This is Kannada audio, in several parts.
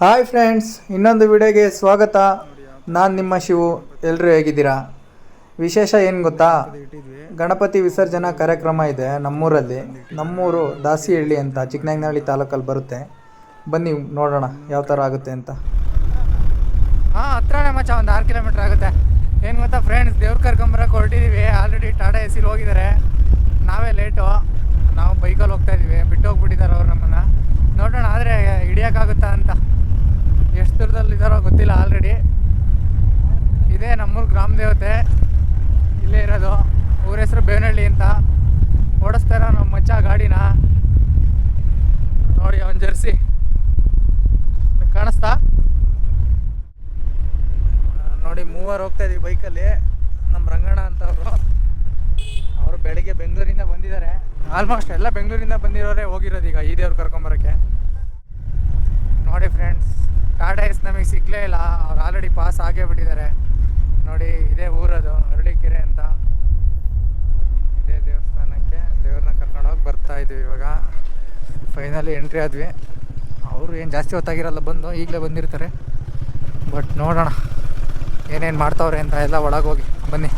ಹಾಯ್ ಫ್ರೆಂಡ್ಸ್, ಇನ್ನೊಂದು ವಿಡಿಯೋಗೆ ಸ್ವಾಗತ. ನಾನು ನಿಮ್ಮ ಶಿವು. ಎಲ್ಲರೂ ಹೇಗಿದ್ದೀರಾ? ವಿಶೇಷ ಏನು ಗೊತ್ತಾ? ಗಣಪತಿ ವಿಸರ್ಜನಾ ಕಾರ್ಯಕ್ರಮ ಇದೆ ನಮ್ಮೂರಲ್ಲಿ. ನಮ್ಮೂರು ದಾಸಿಹಳ್ಳಿ ಅಂತ ಚಿಕ್ಕನಾಗನಹಳ್ಳಿ ತಾಲೂಕಲ್ಲಿ ಬರುತ್ತೆ. ಬನ್ನಿ ನೋಡೋಣ ಯಾವ ಥರ ಆಗುತ್ತೆ ಅಂತ. ಹಾಂ, ಹತ್ರನೇ ಮಚ್ಚ ಒಂದು ಆರು ಕಿಲೋಮೀಟ್ರ್ ಆಗುತ್ತೆ. ಏನು ಗೊತ್ತಾ ಫ್ರೆಂಡ್ಸ್ ದೇವ್ರ ಕರ್ಕೊಂಬರಕ್ಕೆ ಹೊರಟಿದ್ದೀವಿ ಆಲ್ರೆಡಿ ಟಾಟಾ ಎ ಹೋಗಿದ್ದಾರೆ ನಾವೇ ಲೇಟು ನಾವು ಬೈಕಲ್ಲಿ ಹೋಗ್ತಾ ಇದ್ದೀವಿ ಬಿಟ್ಟು ಅವ್ರು ನಮ್ಮನ್ನು. ನೋಡೋಣ, ಆದರೆ ಹಿಡಿಯೋಕ್ಕಾಗುತ್ತಾ ಅಂತ. ಎಷ್ಟು ದೂರದಲ್ಲಿ ಇದ್ದಾರೋ ಗೊತ್ತಿಲ್ಲ ಆಲ್ರೆಡಿ ಇದೇ ನಮ್ಮೂರು ಗ್ರಾಮ ದೇವತೆ. ಇಲ್ಲೇ ಇರೋದು. ಊರ ಹೆಸರು ಬೇವನಹಳ್ಳಿ ಅಂತ. ಓಡಿಸ್ತಾರ ನಮ್ಮ ಮಚ್ಚ ಗಾಡಿನ ನೋಡಿ ಅವನ ಜರ್ಸಿ ಕಾಣಿಸ್ತಾ ನೋಡಿ ಮೂವರು ಹೋಗ್ತಾ ಇದೀವಿ ಬೈಕಲ್ಲಿ ನಮ್ಮ ರಂಗಣ್ಣ ಅಂತ ಅವರು. ಅವರು ಬೆಳಿಗ್ಗೆ ಬೆಂಗಳೂರಿಂದ ಬಂದಿದ್ದಾರೆ. ಆಲ್ಮೋಸ್ಟ್ ಎಲ್ಲ ಬೆಂಗಳೂರಿಂದ ಬಂದಿರೋರೇ ಹೋಗಿರೋದು ಈಗ ಈ ದೇವ್ರು ಕರ್ಕೊಂಬರೋಕ್ಕೆ. ನೋಡಿ ಫ್ರೆಂಡ್ಸ್ ಟಾಟಾ ಎಸ್ ನಮಗೆ ಸಿಕ್ಕಲೇ ಇಲ್ಲ. ಅವ್ರು ಆಲ್ರೆಡಿ ಪಾಸ್ ಆಗೇ ಬಿಟ್ಟಿದ್ದಾರೆ. ನೋಡಿ ಇದೇ ಊರದು ಅರಳಿಕೆರೆ ಅಂತ. ಇದೇ ದೇವಸ್ಥಾನಕ್ಕೆ ದೇವ್ರನ್ನ ಕರ್ಕೊಂಡು ಹೋಗಿ ಬರ್ತಾ ಇದ್ದೀವಿ ಇವಾಗ. ಫೈನಲಿ ಎಂಟ್ರಿ ಆದ್ವಿ. ಅವರು ಏನು ಜಾಸ್ತಿ ಹೊತ್ತಾಗಿರಲ್ಲ ಬಂದು, ಈಗಲೇ ಬಂದಿರ್ತಾರೆ. ಬಟ್ ನೋಡೋಣ. ಏನೇನು ಮಾಡ್ತಾವ್ರೆ ಅಂತ ಎಲ್ಲ ಒಳಗೆ ಹೋಗಿ ಬನ್ನಿ.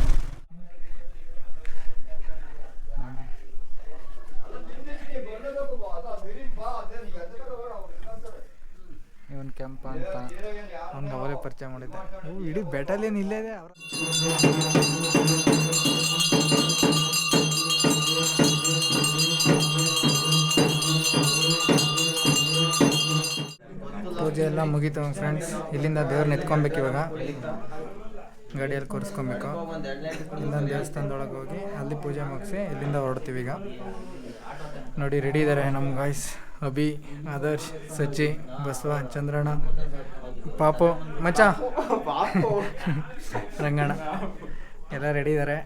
ಇವನ್ ಕೆಂಪ ಅಂತ ಅವ್ನಿಗೆ ಅವರೇ ಪರಿಚಯ ಮಾಡಿದ್ದೆ. ಇಡೀ ಬೆಟಲ್ ಏನು ಇಲ್ಲೇ ಇದೆ ಪೂಜೆ ಎಲ್ಲ ಮುಗೀತು ಫ್ರೆಂಡ್ಸ್ ಇಲ್ಲಿಂದ ದೇವ್ರನ್ನ ಎತ್ಕೊಬೇಕು ಇವಾಗ. ಗಾಡಿಯಲ್ಲಿ ಕೂರಿಸ್ಕೊಬೇಕು ಇನ್ನೊಂದು ದೇವಸ್ಥಾನದೊಳಗೆ ಹೋಗಿ ಅಲ್ಲಿ ಪೂಜೆ ಮುಗಿಸಿ ಇಲ್ಲಿಂದ ಹೊರಡ್ತೀವಿ ಈಗ. ನೋಡಿ ರೆಡಿ ಇದ್ದಾರೆ ನಮ್ಮ ಗಾಯ್ಸ್ ಅಭಿ ಆದರ್ಶ್ ಸಚಿ ಬಸವ ಚಂದ್ರಣ್ಣ ಪಾಪು ಮಚ ರಂಗಣ್ಣ. ಎಲ್ಲ ರೆಡಿ ಇದ್ದಾರೆ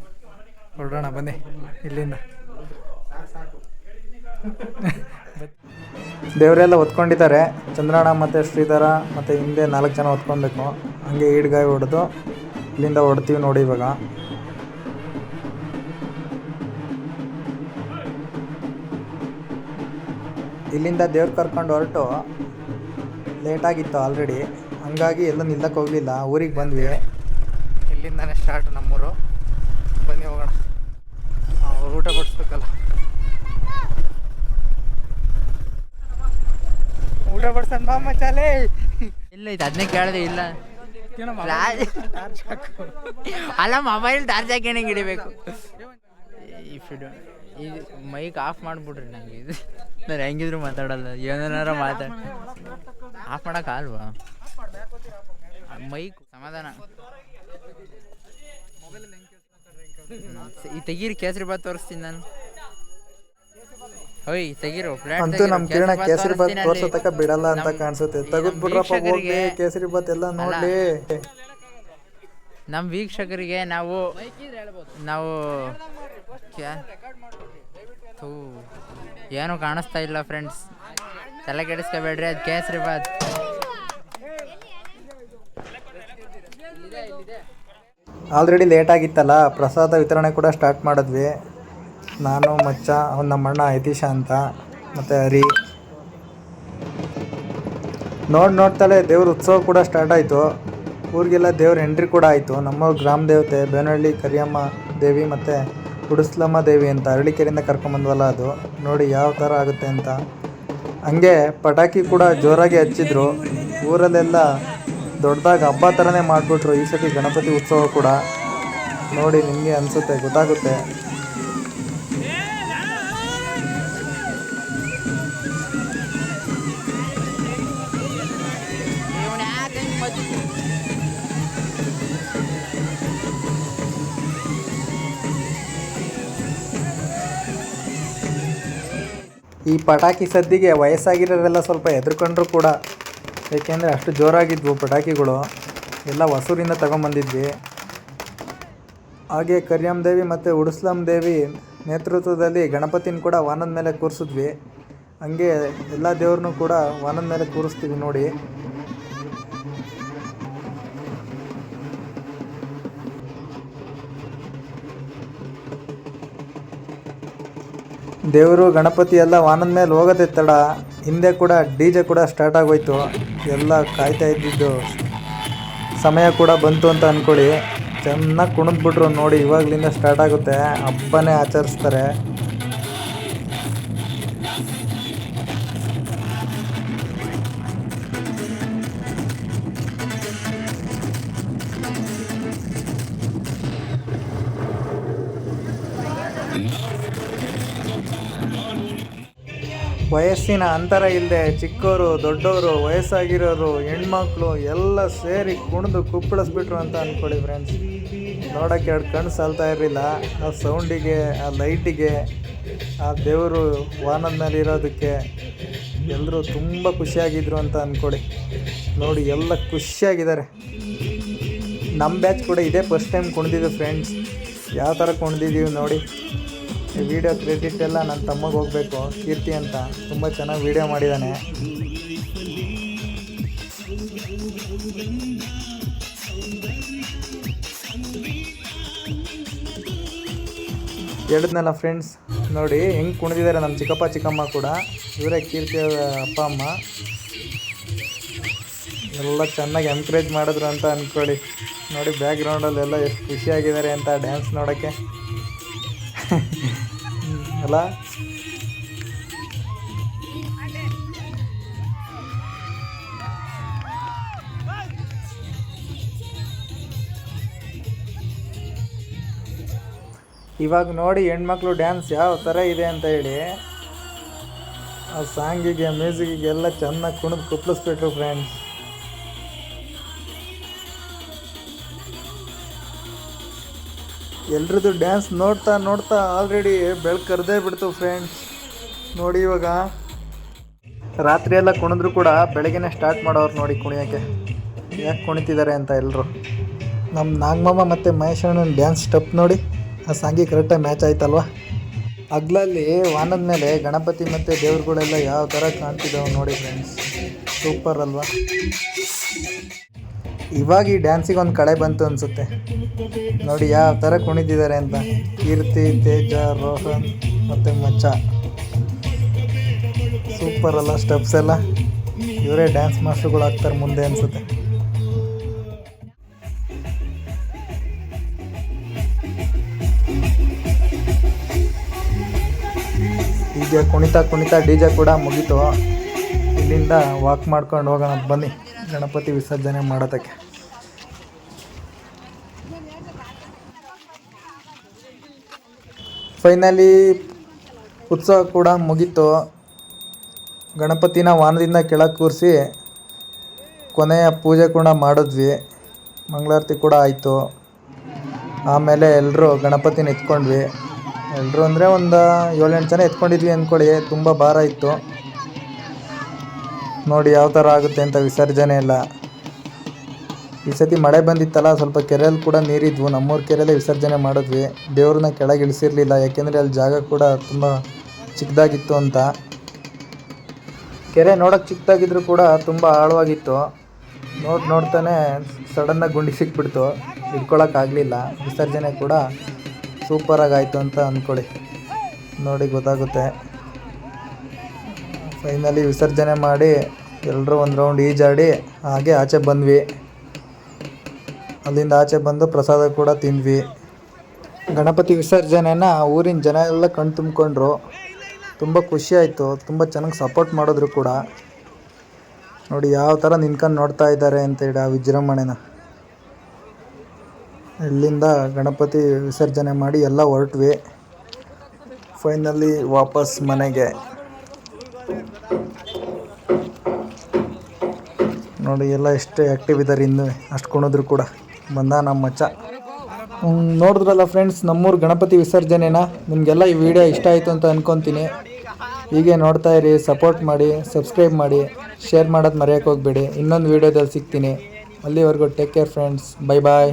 ಹೊರಡೋಣ ಬನ್ನಿ ಇಲ್ಲಿಂದ. ದೇವರೆಲ್ಲ ಹೊತ್ಕೊಂಡಿದ್ದಾರೆ. ಚಂದ್ರಣ್ಣ ಮತ್ತು ಶ್ರೀಧರ ಮತ್ತು ಹಿಂದೆ ನಾಲ್ಕು ಜನ ಹೊತ್ಕೊಬೇಕು. ಹಂಗೆ ಈಡ್ಗಾಯಿ ಹೊಡೆದು ಇಲ್ಲಿಂದ ಹೊಡ್ತೀವಿ ನೋಡಿ ಇವಾಗ. ಇಲ್ಲಿಂದ ದೇವ್ರು ಕರ್ಕೊಂಡು ಹೊರಟು. ಲೇಟಾಗಿತ್ತು ಆಲ್ರೆಡಿ ಹಂಗಾಗಿ ಎಲ್ಲೂ ನಿಲ್ಲಕ್ಕೆ ಹೋಗಲಿಲ್ಲ. ಊರಿಗೆ ಬಂದ್ವಿ. ಇಲ್ಲಿಂದಾನೆ ಸ್ಟಾರ್ಟ್ ನಮ್ಮೂರು ಬನ್ನಿ ಹೋಗೋಣ ಅವ್ರು ಊಟ ಬಡಿಸ್ಬೇಕಲ್ಲ ಊಟ ಬಡ್ಸನ್ ಬಾ ಮಚಾಲೆ ಇಲ್ಲ ಇದು ಅದನ್ನೇ ಕೇಳಿದೆ ಇಲ್ಲ. ಅಲ್ಲ ಮೊಬೈಲ್ ಚಾರ್ಜ್ ಹಾಕಿ ಹಿಡಿಬೇಕು? ಇಫ್ ಇಡು ಇದು ಮೈಕ್ ಆಫ್ ಮಾಡಿಬಿಡ್ರಿ ನಂಗೆ ಇದು. ನಾನು ಹೆಂಗಿದ್ರು ಮಾತಾಡಲ್ಲ ಏನಾರ ಮಾತಾಡ ಆಫ್ ಮಾಡೋಕ್ಕಾಲ್ವಾ ಮೈಕ್ ಸಮಾಧಾನ. ಈ ತೆಗೀರಿ ಕೇಸರಿ ಬಾತ್ ತೋರಿಸ್ತೀನಿ ನಾನು. ಹೋಯ್ ತೆಗಿರು ಅಂತೂ ನಮ್ ಕಿರಣ ಕೇಸರಿ ಬಾತ್ ತೋರ್ಸತಕ ಬಿಡಲ್ಲ ಅಂತ ಕಾಣಿಸುತ್ತೆ. ತೆಗೆದ್ ಬಿಡ್ರಪ್ಪ ಹೋಗ್ಲಿ ಕೇಸರಿ ಬಾತ್ ಎಲ್ಲ ನೋಡ್ಲಿ. ನಮ್ಮ ವೀಕ್ಷಕರಿಗೆ ನಾವು ನಾವು ಏನು ಕಾಣಿಸ್ತಾ ಇಲ್ಲ ಫ್ರೆಂಡ್ಸ್. ತಲೆ ಕೆಡಿಸ್ಕೋಬೇಡ್ರಿ ಅದು ಕೇಸರಿ ಬಾತ್ ಆಲ್ರೆಡಿ ಲೇಟ್ ಆಗಿತ್ತಲ್ಲ ಪ್ರಸಾದ ವಿತರಣೆ ಕೂಡ ಸ್ಟಾರ್ಟ್ ಮಾಡಿದ್ವಿ. ನಾನು, ಮಚ್ಚ ಅವ್ನು ನಮ್ಮ ಅಣ್ಣ ಯತೀಶ ಅಂತ, ಮತ್ತು ಹರಿ. ನೋಡಿ ನೋಡ್ತಾಳೆ ದೇವ್ರ ಉತ್ಸವ ಕೂಡ ಸ್ಟಾರ್ಟ್ ಆಯಿತು. ಊರಿಗೆಲ್ಲ ದೇವ್ರ ಎಂಟ್ರಿ ಕೂಡ ಆಯಿತು. ನಮ್ಮ ಗ್ರಾಮ ದೇವತೆ ಬೇನಹಳ್ಳಿ ಕರಿಯಮ್ಮ ದೇವಿ ಮತ್ತು ಗುಡಿಸ್ಲಮ್ಮ ದೇವಿ ಅಂತ ಅರಳಿಕೆರೆಯಿಂದ ಕರ್ಕೊಂಬಂದ್ವಲ್ಲ ಅದು. ನೋಡಿ ಯಾವ ಥರ ಆಗುತ್ತೆ ಅಂತ. ಹಂಗೆ ಪಟಾಕಿ ಕೂಡ ಜೋರಾಗಿ ಹಚ್ಚಿದ್ರು. ಊರಲ್ಲೆಲ್ಲ ದೊಡ್ಡದಾಗಿ ಹಬ್ಬ ಥರನೇ ಮಾಡಿಬಿಟ್ರು ಈ ಸತಿ ಗಣಪತಿ ಉತ್ಸವ ಕೂಡ. ನೋಡಿ ನಿಮಗೆ ಅನಿಸುತ್ತೆ, ಗೊತ್ತಾಗುತ್ತೆ. ಈ ಪಟಾಕಿ ಸದ್ದಿಗೆ ವಯಸ್ಸಾಗಿರೋರೆಲ್ಲ ಸ್ವಲ್ಪ ಹೆದರ್ಕೊಂಡ್ರು ಕೂಡ. ಏಕೆಂದರೆ ಅಷ್ಟು ಜೋರಾಗಿದ್ವು ಪಟಾಕಿಗಳು. ಎಲ್ಲ ಹೊಸೂರಿಂದ ತಗೊಂಬಂದಿದ್ವಿ. ಹಾಗೆ ಕರಿಯಮ್ ದೇವಿ ಮತ್ತು ಉಡುಸ್ಲಂ ದೇವಿ ನೇತೃತ್ವದಲ್ಲಿ ಗಣಪತಿನ ಕೂಡ ವಾಹನದ ಮೇಲೆ ಕೂರಿಸಿದ್ವಿ. ಹಂಗೆ ಎಲ್ಲ ದೇವ್ರನ್ನೂ ಕೂಡ ವಾಹನದ ಮೇಲೆ ಕೂರಿಸ್ತೀವಿ ನೋಡಿ. ದೇವರು, ಗಣಪತಿ ಎಲ್ಲ ವಾನದ ಮೇಲೆ ಹೋಗೋದೇ ತಡ ಹಿಂದೆ ಕೂಡ ಡಿ ಜೆ ಕೂಡ ಸ್ಟಾರ್ಟ್ ಆಗೋಯ್ತು. ಎಲ್ಲ ಕಾಯ್ತಾ ಇದ್ದಿದ್ದು. ಸಮಯ ಕೂಡ ಬಂತು ಅಂತ ಅಂದ್ಕೊಳ್ಳಿ ಚೆನ್ನಾಗಿ ಕುಣಿದ್ಬಿಟ್ರು ನೋಡಿ, ಇವಾಗಲಿಂದ ಸ್ಟಾರ್ಟ್ ಆಗುತ್ತೆ. ಹಬ್ಬನೇ ಆಚರಿಸ್ತಾರೆ. ವಯಸ್ಸಿನ ಅಂತರ ಇಲ್ಲದೆ ಚಿಕ್ಕವರು, ದೊಡ್ಡವರು, ವಯಸ್ಸಾಗಿರೋರು, ಹೆಣ್ಮಕ್ಳು ಎಲ್ಲ ಸೇರಿ ಕುಣಿದು ಕುಪ್ಪಳಿಸ್ಬಿಟ್ರು ಅಂತ ಅಂದ್ಕೊಳ್ಳಿ ಫ್ರೆಂಡ್ಸ್ ನೋಡೋಕ್ಕೆ ಎರಡು ಕಣ್ಣು ಸಾಲ್ತಾ ಇರಲಿಲ್ಲ. ಆ ಸೌಂಡಿಗೆ ಆ ಲೈಟಿಗೆ ಆ ದೇವರು ವಾಹನದ ಮೇಲೆ ಇರೋದಕ್ಕೆ ಎಲ್ಲರೂ ತುಂಬ ಖುಷಿಯಾಗಿದ್ರು ಅಂತ ಅಂದ್ಕೊಳ್ಳಿ ನೋಡಿ, ಎಲ್ಲ ಖುಷಿಯಾಗಿದ್ದಾರೆ. ನಮ್ಮ ಬ್ಯಾಚ್ ಕೂಡ ಇದೇ ಫಸ್ಟ್ ಟೈಮ್ ಕುಣಿದಿದ್ದು ಫ್ರೆಂಡ್ಸ್ ಯಾವ ಥರ ಕುಣಿದಿದ್ದೀವಿ ನೋಡಿ. ಈ ವಿಡಿಯೋ ಕ್ರೆಡಿಟ್ ಎಲ್ಲ ನನ್ನ ತಮ್ಮಗೆ ಹೋಗಬೇಕು, ಕೀರ್ತಿ ಅಂತ. ತುಂಬ ಚೆನ್ನಾಗಿ ವಿಡಿಯೋ ಮಾಡಿದ್ದಾನೆ ಹೇಳಿದ್ನಲ್ಲ ಫ್ರೆಂಡ್ಸ್ ನೋಡಿ, ಹೆಂಗೆ ಕುಣಿದಿದ್ದಾರೆ ನಮ್ಮ ಚಿಕ್ಕಪ್ಪ, ಚಿಕ್ಕಮ್ಮ ಕೂಡ. ಇವರೇ ಕೀರ್ತಿ ಅಪ್ಪ, ಅಮ್ಮ. ಎಲ್ಲ ಚೆನ್ನಾಗಿ ಎನ್ಕರೇಜ್ ಮಾಡಿದ್ರು ಅಂತ ಅಂದ್ಕೊಳ್ಳಿ ನೋಡಿ ಬ್ಯಾಕ್ಗ್ರೌಂಡಲ್ಲೆಲ್ಲ ಎಷ್ಟು ಖುಷಿಯಾಗಿದ್ದಾರೆ ಅಂತ ಡ್ಯಾನ್ಸ್ ನೋಡೋಕ್ಕೆ. ಇವಾಗ ನೋಡಿ ಹೆಣ್ಮಕ್ಳು ಡ್ಯಾನ್ಸ್ ಯಾವ ಥರ ಇದೆ ಅಂತ ಹೇಳಿ. ಆ ಸಾಂಗಿಗೆ ಮ್ಯೂಸಿಕ್ಗೆ ಎಲ್ಲ ಚೆನ್ನಾಗಿ ಕುಣಿದು ಕುಪ್ಪಳಿಸ್ಬಿಟ್ರು ಫ್ರೆಂಡ್ಸ್ ಎಲ್ರದ್ದು ಡ್ಯಾನ್ಸ್ ನೋಡ್ತಾ ನೋಡ್ತಾ ಆಲ್ರೆಡಿ ಬೆಳಕು ಕರೆದೇ ಬಿಡ್ತು ಫ್ರೆಂಡ್ಸ್ ನೋಡಿ ಇವಾಗ. ರಾತ್ರಿ ಎಲ್ಲ ಕುಣಿದ್ರು ಕೂಡ ಬೆಳಗ್ಗೆನೇ ಸ್ಟಾರ್ಟ್ ಮಾಡೋರು ನೋಡಿ ಕುಣಿಯೋಕ್ಕೆ. ಯಾಕೆ ಕುಣಿತಿದ್ದಾರೆ ಅಂತ ಎಲ್ಲರೂ ನಮ್ಮ ನಾಗಮಾಮ ಮತ್ತು ಮಹೇಶ್ ಅಣ್ಣನ ಡ್ಯಾನ್ಸ್ ಸ್ಟೆಪ್ ನೋಡಿ, ಆ ಸಾಂಗಿ ಕರೆಕ್ಟಾಗಿ ಮ್ಯಾಚ್ ಆಯ್ತಲ್ವಾ? ಹಗ್ಲಲ್ಲಿ ವಾನದ ಮೇಲೆ ಗಣಪತಿ ಮತ್ತು ದೇವ್ರುಗಳೆಲ್ಲ ಯಾವ ಥರ ಕಾಣ್ತಿದ್ದಾವೆ ನೋಡಿ ಫ್ರೆಂಡ್ಸ್ ಸೂಪರ್ ಅಲ್ವಾ? ಇವಾಗ ಈ ಡ್ಯಾನ್ಸಿಗೆ ಒಂದು ಕಳೆ ಬಂತು ಅನಿಸುತ್ತೆ. ನೋಡಿ ಯಾವ ಥರ ಕುಣಿತಿದ್ದಾರೆ ಅಂತ. ಕೀರ್ತಿ, ತೇಜ, ರೋಹನ್ ಮತ್ತು ಮಚ್ಚ. ಸೂಪರ್ ಅಲ್ಲ ಸ್ಟೆಪ್ಸ್ ಎಲ್ಲ. ಇವರೇ ಡ್ಯಾನ್ಸ್ ಮಾಸ್ಟರ್ಗಳು ಆಗ್ತಾರೆ ಮುಂದೆ ಅನಿಸುತ್ತೆ. ಈಗ ಕುಣಿತಾ ಕುಣಿತಾ ಡಿ ಜೆ ಕೂಡ ಮುಗೀತು. ಇಲ್ಲಿಂದ ವಾಕ್ ಮಾಡ್ಕೊಂಡು ಹೋಗೋಣ. ಬನ್ನಿ. ಗಣಪತಿ ವಿಸರ್ಜನೆ ಮಾಡೋದಕ್ಕೆ. ಫೈನಲಿ ಉತ್ಸವ ಕೂಡ ಮುಗೀತು. ಗಣಪತಿನ ವಾನದಿಂದ ಕೆಳಗೆ ಕೂರಿಸಿ ಕೊನೆಯ ಪೂಜೆ ಕೂಡ ಮಾಡಿದ್ವಿ. ಮಂಗಳಾರತಿ ಕೂಡ ಆಯಿತು. ಆಮೇಲೆ ಎಲ್ಲರೂ ಗಣಪತಿನ ಎತ್ಕೊಂಡ್ವಿ. ಎಲ್ಲರೂ ಅಂದರೆ ಒಂದು ಏಳೆಂಟು ಜನ ಎತ್ಕೊಂಡಿದ್ವಿ ಅಂದ್ಕೊಳ್ಳಿ ತುಂಬ ಭಾರ ಇತ್ತು. ನೋಡಿ ಯಾವ ಥರ ಆಗುತ್ತೆ ಅಂತ ವಿಸರ್ಜನೆ ಎಲ್ಲ. ಈ ಸತಿ ಮಳೆ ಬಂದಿತ್ತಲ್ಲ, ಸ್ವಲ್ಪ ಕೆರೆಯಲ್ಲಿ ಕೂಡ ನೀರಿದ್ವು. ನಮ್ಮೂರ ಕೆರೆಯಲ್ಲೇ ವಿಸರ್ಜನೆ ಮಾಡಿದ್ವಿ. ದೇವ್ರನ್ನ ಕೆಳಗೆ ಇಳಿಸಿರಲಿಲ್ಲ ಯಾಕೆಂದರೆ ಅಲ್ಲಿ ಜಾಗ ಕೂಡ ತುಂಬ ಚಿಕ್ಕದಾಗಿತ್ತು ಅಂತ. ಕೆರೆ ನೋಡೋಕ್ಕೆ ಚಿಕ್ಕದಾಗಿದ್ದರೂ ಕೂಡ ತುಂಬ ಆಳವಾಗಿತ್ತು. ನೋಡಿ ನೋಡ್ತಾನೆ ಸಡನ್ನಾಗಿ ಗುಂಡಿ ಸಿಕ್ಬಿಡ್ತು. ಹಿಡ್ಕೊಳಕ್ಕಾಗಲಿಲ್ಲ ವಿಸರ್ಜನೆ ಕೂಡ ಸೂಪರಾಗಿ ಆಯಿತು ಅಂತ ಅಂದ್ಕೊಳ್ಳಿ ನೋಡಿ ಗೊತ್ತಾಗುತ್ತೆ. ಫೈನಲಿ ವಿಸರ್ಜನೆ ಮಾಡಿ ಎಲ್ಲರೂ ಒಂದು ರೌಂಡ್ ಈಜಾಡಿ ಹಾಗೆ ಆಚೆ ಬಂದ್ವಿ. ಅಲ್ಲಿಂದ ಆಚೆ ಬಂದು ಪ್ರಸಾದ ಕೂಡ ತಿಂದ್ವಿ. ಗಣಪತಿ ವಿಸರ್ಜನೆನ ಊರಿನ ಜನ ಎಲ್ಲ ಕಣ್ ತುಂಬಿಕೊಂಡ್ರು. ತುಂಬ ಖುಷಿ ಆಯಿತು, ತುಂಬ ಚೆನ್ನಾಗಿ ಸಪೋರ್ಟ್ ಮಾಡಿದ್ರು ಕೂಡ. ನೋಡಿ ಯಾವ ಥರ ನಿಂತ್ಕೊಂಡು ನೋಡ್ತಾ ಇದ್ದಾರೆ ಅಂತೇಳಿ ಆ ವಿಜೃಂಭಣೆನ. ಇಲ್ಲಿಂದ ಗಣಪತಿ ವಿಸರ್ಜನೆ ಮಾಡಿ ಎಲ್ಲ ಹೊರಟ್ವಿ. ಫೈನಲಿ ವಾಪಸ್ ಮನೆಗೆ. ನೋಡಿ, ಎಲ್ಲ ಎಷ್ಟು ಆ್ಯಕ್ಟಿವ್ ಇದ್ದಾರೆ ಇನ್ನು ಅಷ್ಟು ಕುಣಿದ್ರು ಕೂಡ. ಬಂದ ನಮ್ಮ ಮಚ್ಚ. ನೋಡಿದ್ರಲ್ಲ ಫ್ರೆಂಡ್ಸ್ ನಮ್ಮೂರು ಗಣಪತಿ ವಿಸರ್ಜನೆನ? ನಿಮಗೆಲ್ಲ ಈ ವಿಡಿಯೋ ಇಷ್ಟ ಆಯಿತು ಅಂತ ಅಂದ್ಕೊತೀನಿ ಹೀಗೆ ನೋಡ್ತಾ ಇರಿ ಸಪೋರ್ಟ್ ಮಾಡಿ ಸಬ್ಸ್ಕ್ರೈಬ್ ಮಾಡಿ ಶೇರ್ ಮಾಡೋದು ಮರೆಯೋಕೆ ಹೋಗಬೇಡಿ. ಇನ್ನೊಂದು ವೀಡಿಯೋದಲ್ಲಿ ಸಿಗ್ತೀನಿ. ಅಲ್ಲಿವರೆಗೂ take care friends bye bye